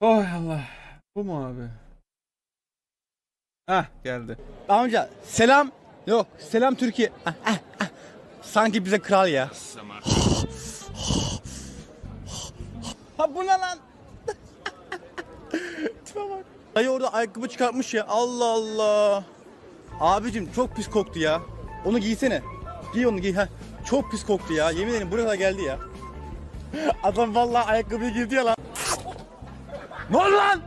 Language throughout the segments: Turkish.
Oh Allah. Bu mu abi? Hah geldi. Amca selam. Yok selam Türkiye. Ah, ah, ah. Sanki bize kral ya. ha bu ne lan? Tipe orada ayakkabı çıkartmış ya. Allah Allah. Abicim çok pis koktu ya. Onu giysene. Giy onu giy ha. Çok pis koktu ya. Yemin ederim buraya geldi ya. Adam vallahi ayakkabıyı giydi ya lan. Ne oldu lan?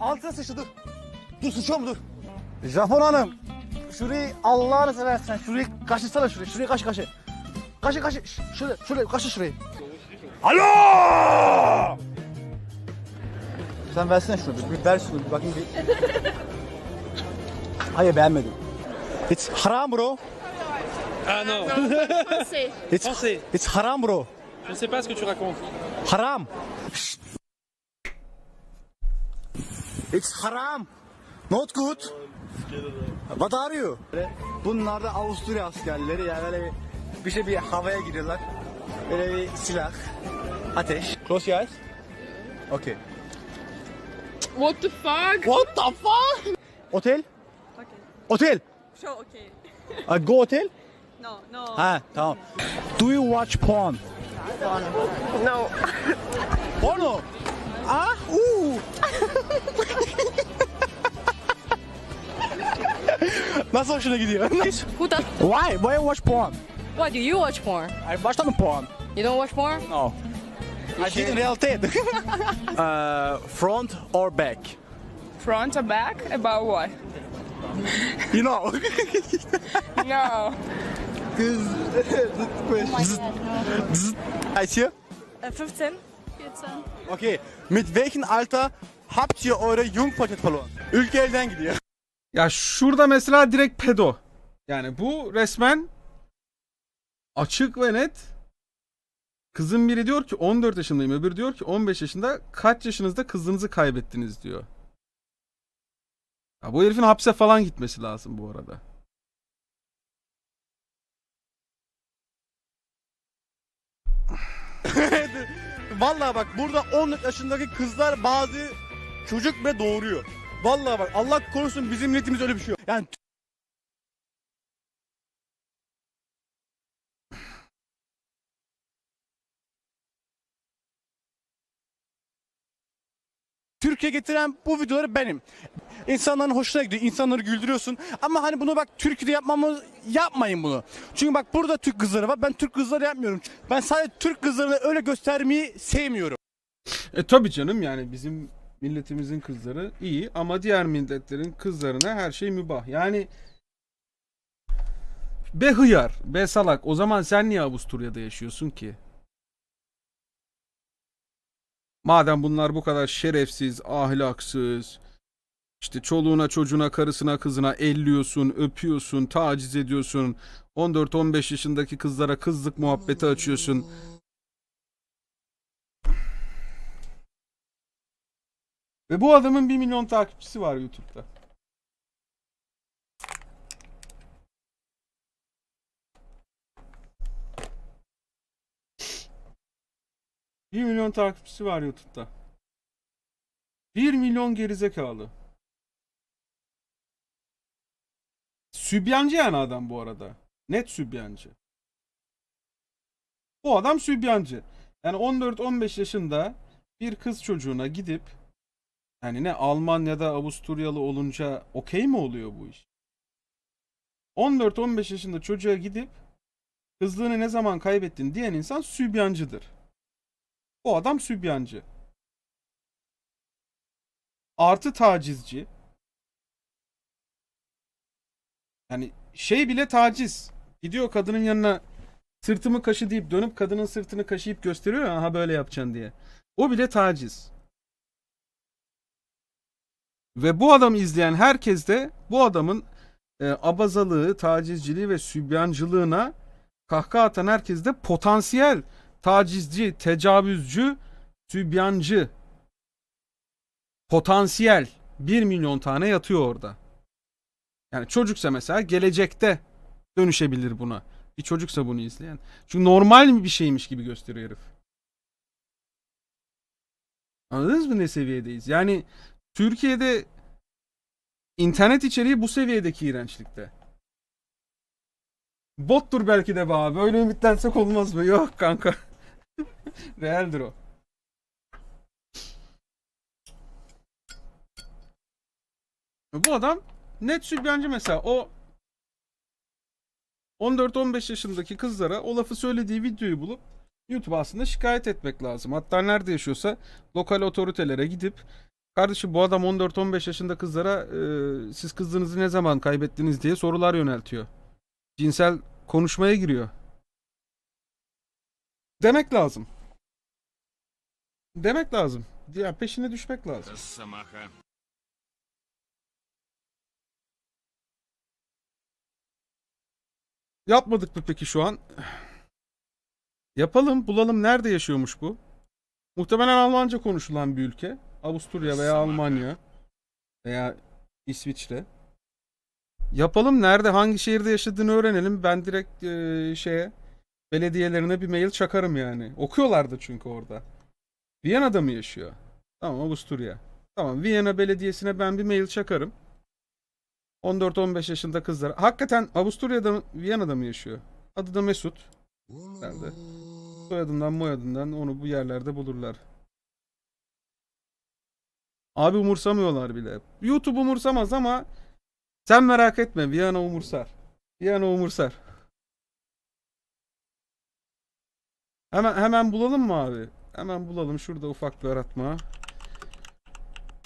Altına sıçtı dur. Dur sıçıyor mu dur. Japon hanım. Şurayı Allah'ını seversen şurayı kaşısana şurayı. Şurayı kaşı kaşı. Kaşı kaşı. Şurayı, şurayı kaşı şurayı. Alo! Sen versene şunu bir, bir ver şunu bir bakayım bir. Hayır beğenmedim. It's haram bro. Ah non. It's, Français. it's haram bro. je ne sais pas ce que tu racontes. Haram. It's haram. Not good. What are you? Bunlar da Avusturya askerleri yani böyle bir, bir şey bir havaya giriyorlar. Böyle bir silah, ateş. Close your eyes. Okay. What the fuck? What the fuck? Otel? Okay. Otel. Sure, okay. Uh, go hotel? No, no. Ha tamam. Do you watch porn? No. Porno. Ah, uh. Nasıl hoşuna gidiyor? Who does? Why? Why you watch porn? Why do you watch porn? I watch on porn. You don't watch porn? No. I did in reality. uh, front or back? Front or back? About what? You know. No. Heißt hier? Uh, 15? Okay. Mit welchem Alter habt ihr eure Jungpaket verloren? Ülke elden gidiyor. Ya şurada mesela direkt pedo. Yani bu resmen açık ve net. Kızın biri diyor ki 14 yaşındayım, öbürü diyor ki 15 yaşında. Kaç yaşınızda kızınızı kaybettiniz diyor. Ya bu herifin hapse falan gitmesi lazım bu arada. Vallahi bak burada 14 yaşındaki kızlar bazı çocuk ve doğuruyor. Vallahi bak Allah korusun bizim milletimiz öyle bir şey yok. Yani Türkiye getiren bu videoları benim. İnsanların hoşuna gidiyor. insanları güldürüyorsun. Ama hani bunu bak Türkiye'de yapmamız yapmayın bunu. Çünkü bak burada Türk kızları var. Ben Türk kızları yapmıyorum. Ben sadece Türk kızlarını öyle göstermeyi sevmiyorum. E tabi canım yani bizim milletimizin kızları iyi ama diğer milletlerin kızlarına her şey mübah. Yani be hıyar, be salak. O zaman sen niye Avusturya'da yaşıyorsun ki? Madem bunlar bu kadar şerefsiz, ahlaksız, işte çoluğuna, çocuğuna, karısına, kızına elliyorsun, öpüyorsun, taciz ediyorsun. 14-15 yaşındaki kızlara kızlık muhabbeti açıyorsun. Ve bu adamın 1 milyon takipçisi var YouTube'da. Bir milyon takipçisi var YouTube'da. 1 milyon gerizekalı. Sübyancı yani adam bu arada. Net sübyancı. Bu adam sübyancı. Yani 14-15 yaşında bir kız çocuğuna gidip yani ne Almanya'da Avusturyalı olunca okey mi oluyor bu iş? 14-15 yaşında çocuğa gidip kızlığını ne zaman kaybettin diyen insan sübyancıdır. Bu adam sübyancı. Artı tacizci. Yani şey bile taciz. Gidiyor kadının yanına sırtımı kaşı deyip dönüp kadının sırtını kaşıyıp gösteriyor ya aha böyle yapacaksın diye. O bile taciz. Ve bu adamı izleyen herkes de bu adamın e, abazalığı, tacizciliği ve sübyancılığına kahkaha atan herkes de potansiyel tacizci, tecavüzcü, sübyancı. Potansiyel 1 milyon tane yatıyor orada. Yani çocuksa mesela gelecekte dönüşebilir buna. Bir çocuksa bunu izleyen. Çünkü normal bir şeymiş gibi gösteriyor herif. Anladınız mı ne seviyedeyiz? Yani Türkiye'de internet içeriği bu seviyedeki iğrençlikte. Bottur belki de be abi. Öyle ümitlensek olmaz mı? Yok kanka. Realdir o. Bu adam net sübyancı mesela. O 14-15 yaşındaki kızlara o lafı söylediği videoyu bulup YouTube aslında şikayet etmek lazım. Hatta nerede yaşıyorsa lokal otoritelere gidip kardeşim bu adam 14-15 yaşında kızlara e, siz kızınızı ne zaman kaybettiniz diye sorular yöneltiyor. Cinsel konuşmaya giriyor. Demek lazım. Demek lazım. Ya peşine düşmek lazım. Yapmadık mı peki şu an? Yapalım, bulalım nerede yaşıyormuş bu? Muhtemelen Almanca konuşulan bir ülke. Avusturya veya Almanya veya İsviçre. Yapalım nerede, hangi şehirde yaşadığını öğrenelim. Ben direkt eee, şeye belediyelerine bir mail çakarım yani. Okuyorlardı çünkü orada. Viyana'da mı yaşıyor? Tamam Avusturya. Tamam Viyana Belediyesi'ne ben bir mail çakarım. 14-15 yaşında kızlar. Hakikaten Avusturya'da mı, Viyana'da mı yaşıyor? Adı da Mesut. Nerede? Soyadından moyadından onu bu yerlerde bulurlar. Abi umursamıyorlar bile. YouTube umursamaz ama sen merak etme Viyana umursar. Viyana umursar. Hemen hemen bulalım mı abi? Hemen bulalım. Şurada ufak bir aratma.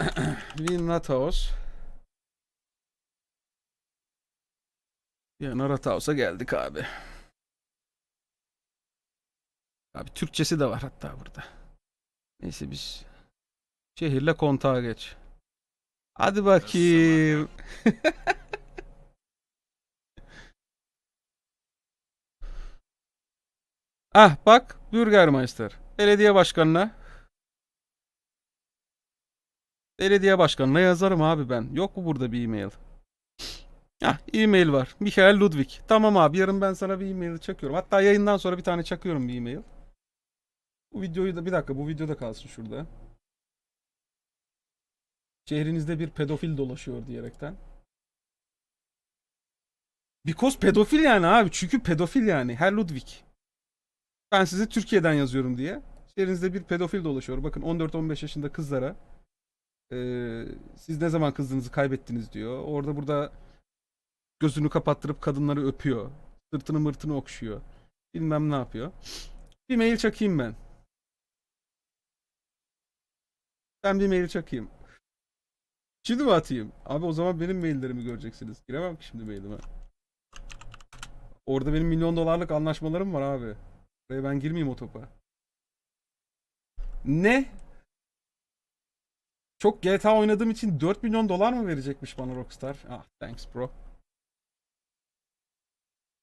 Vinrathaus. Viyana Rathaus'a geldik abi. Abi Türkçesi de var hatta burada. Neyse biz şehirle kontağa geç. Hadi bakayım. ah bak Bürgermeister. Belediye başkanına. Belediye başkanına yazarım abi ben. Yok mu burada bir e-mail? Ah e-mail var. Michael Ludwig. Tamam abi yarın ben sana bir e-mail çakıyorum. Hatta yayından sonra bir tane çakıyorum bir e-mail. Bu videoyu da bir dakika bu videoda kalsın şurada. Şehrinizde bir pedofil dolaşıyor diyerekten. Because pedofil yani abi. Çünkü pedofil yani. Herr Ludwig. Ben size Türkiye'den yazıyorum diye. Şehrinizde bir pedofil dolaşıyor. Bakın 14-15 yaşında kızlara eee, siz ne zaman kızınızı kaybettiniz diyor. Orada burada gözünü kapattırıp kadınları öpüyor. Sırtını mırtını okşuyor. Bilmem ne yapıyor. Bir mail çakayım ben. Ben bir mail çakayım. Şimdi mi atayım? Abi o zaman benim maillerimi göreceksiniz. Giremem ki şimdi mailime. Orada benim milyon dolarlık anlaşmalarım var abi. Buraya ben girmeyeyim o topa. Ne? Çok GTA oynadığım için 4 milyon dolar mı verecekmiş bana Rockstar? Ah thanks bro.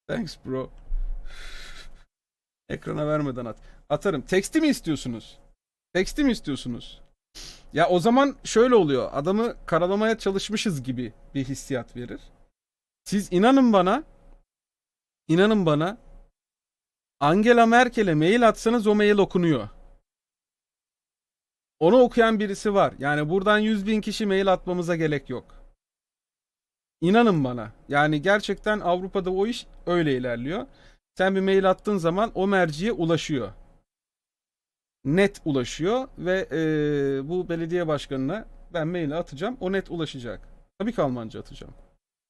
Thanks bro. Ekrana vermeden at. Atarım. Teksti mi istiyorsunuz? Teksti mi istiyorsunuz? Ya o zaman şöyle oluyor. Adamı karalamaya çalışmışız gibi bir hissiyat verir. Siz inanın bana inanın bana Angela Merkel'e mail atsanız o mail okunuyor. Onu okuyan birisi var. Yani buradan 100 bin kişi mail atmamıza gerek yok. İnanın bana. Yani gerçekten Avrupa'da o iş öyle ilerliyor. Sen bir mail attığın zaman o merciye ulaşıyor. Net ulaşıyor ve eee, bu belediye başkanına ben mail atacağım. O net ulaşacak. Tabii ki Almanca atacağım.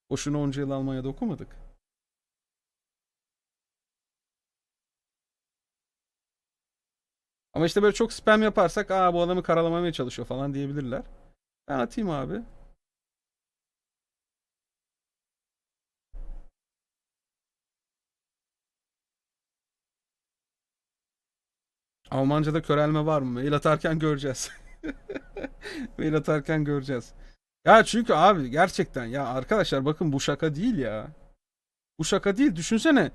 Boşuna onca yıl Almanya'da okumadık. Ama işte böyle çok spam yaparsak aa bu adamı karalamaya çalışıyor falan diyebilirler. Ben atayım abi. Almanca'da körelme var mı? Mail atarken göreceğiz. Mail atarken göreceğiz. Ya çünkü abi gerçekten ya arkadaşlar bakın bu şaka değil ya. Bu şaka değil. Düşünsene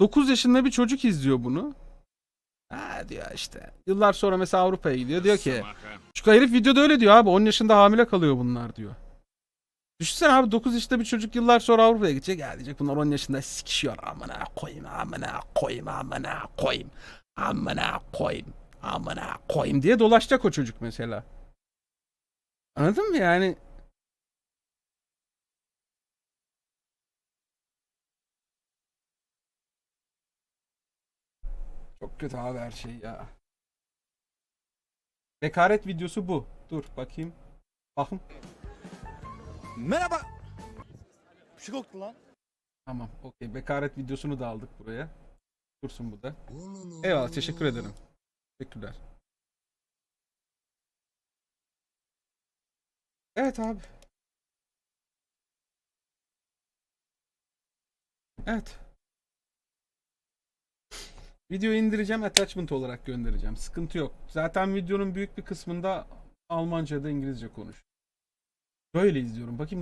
9 yaşında bir çocuk izliyor bunu. Ha diyor işte. Yıllar sonra mesela Avrupa'ya gidiyor. Diyor ki şu herif videoda öyle diyor abi. 10 yaşında hamile kalıyor bunlar diyor. Düşünsene abi 9 yaşında bir çocuk yıllar sonra Avrupa'ya gidecek. Ya diyecek bunlar 10 yaşında sikişiyor. Amına koyayım amına koyayım amına koyayım. Amına koyayım. Amına koyayım diye dolaşacak o çocuk mesela. Anladın mı yani? Çok kötü abi her şey ya. Bekaret videosu bu. Dur bakayım. Bakın. Merhaba. Bir şey koktu lan. Tamam. Okey. Bekaret videosunu da aldık buraya. Dursun bu. Eyvallah. Teşekkür ederim. Teşekkürler. Evet abi. Evet. Videoyu indireceğim. Attachment olarak göndereceğim. Sıkıntı yok. Zaten videonun büyük bir kısmında Almanca da İngilizce konuş. Böyle izliyorum. Bakayım